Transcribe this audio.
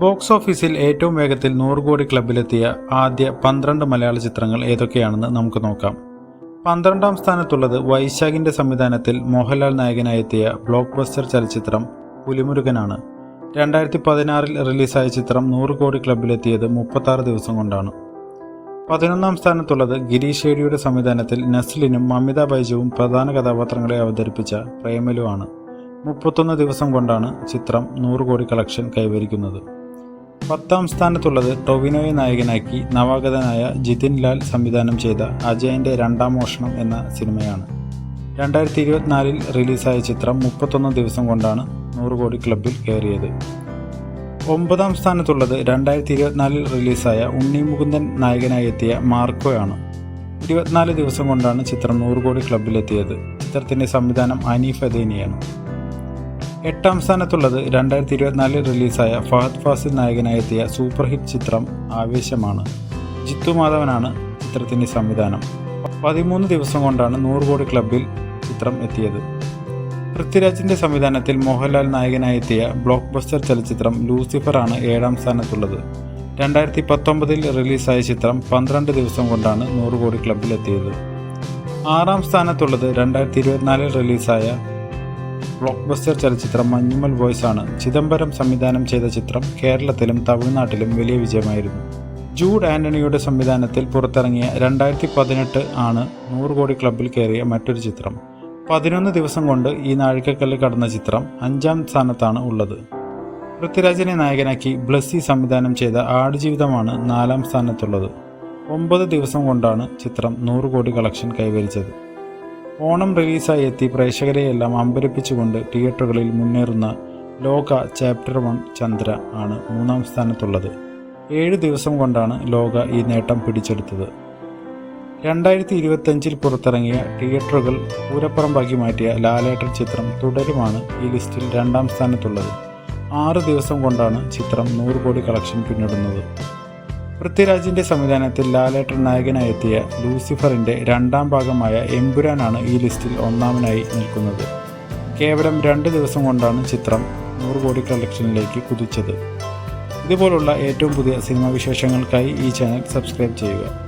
Box ഓഫീസിൽ ഏറ്റവും വേഗത്തിൽ നൂറ് കോടി ക്ലബിലെത്തിയ ആദ്യ പന്ത്രണ്ട് മലയാള ചിത്രങ്ങൾ ഏതൊക്കെയാണെന്ന് നമുക്ക് നോക്കാം. പന്ത്രണ്ടാം സ്ഥാനത്തുള്ളത് വൈശാഖിന്റെ സംവിധാനത്തിൽ മോഹൻലാൽ നായകനായി എത്തിയ ബ്ലോക്ക് ബസ്റ്റർ ചലച്ചിത്രം പുലിമുരുകനാണ്. രണ്ടായിരത്തി പതിനാറിൽ റിലീസായ ചിത്രം നൂറ് കോടി ക്ലബിലെത്തിയത് മുപ്പത്താറ് ദിവസം കൊണ്ടാണ്. പതിനൊന്നാം സ്ഥാനത്തുള്ളത് ഗിരീഷ് ഷേഡിയുടെ സംവിധാനത്തിൽ നസ്ലിനും മമിത ബൈജുവും പ്രധാന കഥാപാത്രങ്ങളെ അവതരിപ്പിച്ച പ്രേമലുവാണ് മുപ്പത്തൊന്ന് ദിവസം കൊണ്ടാണ് ചിത്രം നൂറ് കോടി കളക്ഷൻ കൈവരിക്കുന്നത്. പത്താം സ്ഥാനത്തുള്ളത് ടൊവിനോയെ നായകനാക്കി നവാഗതനായ ജിതിൻ ലാൽ സംവിധാനം ചെയ്ത അജയന്റെ രണ്ടാം മോഷണം എന്ന സിനിമയാണ്. രണ്ടായിരത്തി ഇരുപത്തിനാലിൽ റിലീസായ ചിത്രം മുപ്പത്തൊന്ന് ദിവസം കൊണ്ടാണ് നൂറ് കോടി ക്ലബിൽ കയറിയത്. ഒമ്പതാം സ്ഥാനത്തുള്ളത് രണ്ടായിരത്തി ഇരുപത്തിനാലിൽ റിലീസായ ഉണ്ണി മുകുന്ദൻ നായകനായി എത്തിയ മാർക്കോ ആണ് ഇരുപത്തിനാല് ദിവസം കൊണ്ടാണ് ചിത്രം നൂറ് കോടി ക്ലബിലെത്തിയത് ചിത്രത്തിന്റെ സംവിധാനം അനീഫ് അദേനിയാണ്. എട്ടാം സ്ഥാനത്തുള്ളത് രണ്ടായിരത്തി ഇരുപത്തിനാലിൽ റിലീസായ ഫഹദ് ഫാസിൽ നായകനായി എത്തിയ സൂപ്പർ ഹിറ്റ് ചിത്രം ആവേശമാണ്. ജിത്തു മാധവനാണ് ചിത്രത്തിന്റെ സംവിധാനം. പതിമൂന്ന് ദിവസം കൊണ്ടാണ് നൂറ് കോടി ക്ലബിൽ ചിത്രം എത്തിയത്. പൃഥ്വിരാജിന്റെ സംവിധാനത്തിൽ മോഹൻലാൽ നായകനായി എത്തിയ ബ്ലോക്ക് ബസ്റ്റർ ചലച്ചിത്രം ലൂസിഫറാണ് ഏഴാം സ്ഥാനത്തുള്ളത്. രണ്ടായിരത്തി പത്തൊമ്പതിൽ റിലീസായ ചിത്രം പന്ത്രണ്ട് ദിവസം കൊണ്ടാണ് നൂറ് കോടി ക്ലബിലെത്തിയത് ആറാം സ്ഥാനത്തുള്ളത് രണ്ടായിരത്തി ഇരുപത്തിനാലിൽ റിലീസായ ബ്ലോക്ക് ബസ്റ്റർ ചലച്ചിത്രം മഞ്ഞുമൽ വോയ്സ് ആണ്. ചിദംബരം സംവിധാനം ചെയ്ത ചിത്രം കേരളത്തിലും തമിഴ്നാട്ടിലും വലിയ വിജയമായിരുന്നു. ജൂഡ് ആന്റണിയുടെ സംവിധാനത്തിൽ പുറത്തിറങ്ങിയ രണ്ടായിരത്തി പതിനെട്ട് ആണ് നൂറ് കോടി ക്ലബിൽ കയറിയ മറ്റൊരു ചിത്രം. പതിനൊന്ന് ദിവസം കൊണ്ട് ഈ നാഴികക്കല്ല് കടന്ന ചിത്രം അഞ്ചാം സ്ഥാനത്താണ് ഉള്ളത്. പൃഥ്വിരാജിനെ നായകനാക്കി ബ്ലസ്സി സംവിധാനം ചെയ്ത ആടുജീവിതമാണ് നാലാം സ്ഥാനത്തുള്ളത്. ഒമ്പത് ദിവസം കൊണ്ടാണ് ചിത്രം നൂറ് കോടി കളക്ഷൻ കൈവരിച്ചത്. ഓണം റിലീസായി എത്തി പ്രേക്ഷകരെയെല്ലാം അമ്പരിപ്പിച്ചുകൊണ്ട് തിയേറ്ററുകളിൽ മുന്നേറുന്ന ലോക ചാപ്റ്റർ വൺ ചന്ദ്ര ആണ് മൂന്നാം സ്ഥാനത്തുള്ളത്. ഏഴ് ദിവസം കൊണ്ടാണ് ലോക ഈ നേട്ടം പിടിച്ചെടുത്തത്. രണ്ടായിരത്തി ഇരുപത്തഞ്ചിൽ പുറത്തിറങ്ങിയ തിയേറ്ററുകൾ പൂരപ്പുറമ്പാക്കി മാറ്റിയ ലാലേട്ടൻ ചിത്രം തുടരുമാണ് ഈ ലിസ്റ്റിൽ രണ്ടാം സ്ഥാനത്തുള്ളത്. ആറ് ദിവസം കൊണ്ടാണ് ചിത്രം നൂറ് കോടി കളക്ഷൻ പിന്നിടുന്നത്. പൃഥ്വിരാജിന്റെ സംവിധാനത്തിൽ ലാലേട്ടൻ നായകനായി എത്തിയ ലൂസിഫറിന്റെ രണ്ടാം ഭാഗമായ എമ്പുരാനാണ് ഈ ലിസ്റ്റിൽ ഒന്നാമനായി നിൽക്കുന്നത്. കേവലം രണ്ട് ദിവസം കൊണ്ടാണ് ചിത്രം നൂറ് കോടി കളക്ഷനിലേക്ക് കുതിച്ചത്. ഇതുപോലുള്ള ഏറ്റവും പുതിയ സിനിമാ വിശേഷങ്ങൾക്കായി ഈ ചാനൽ സബ്സ്ക്രൈബ് ചെയ്യുക.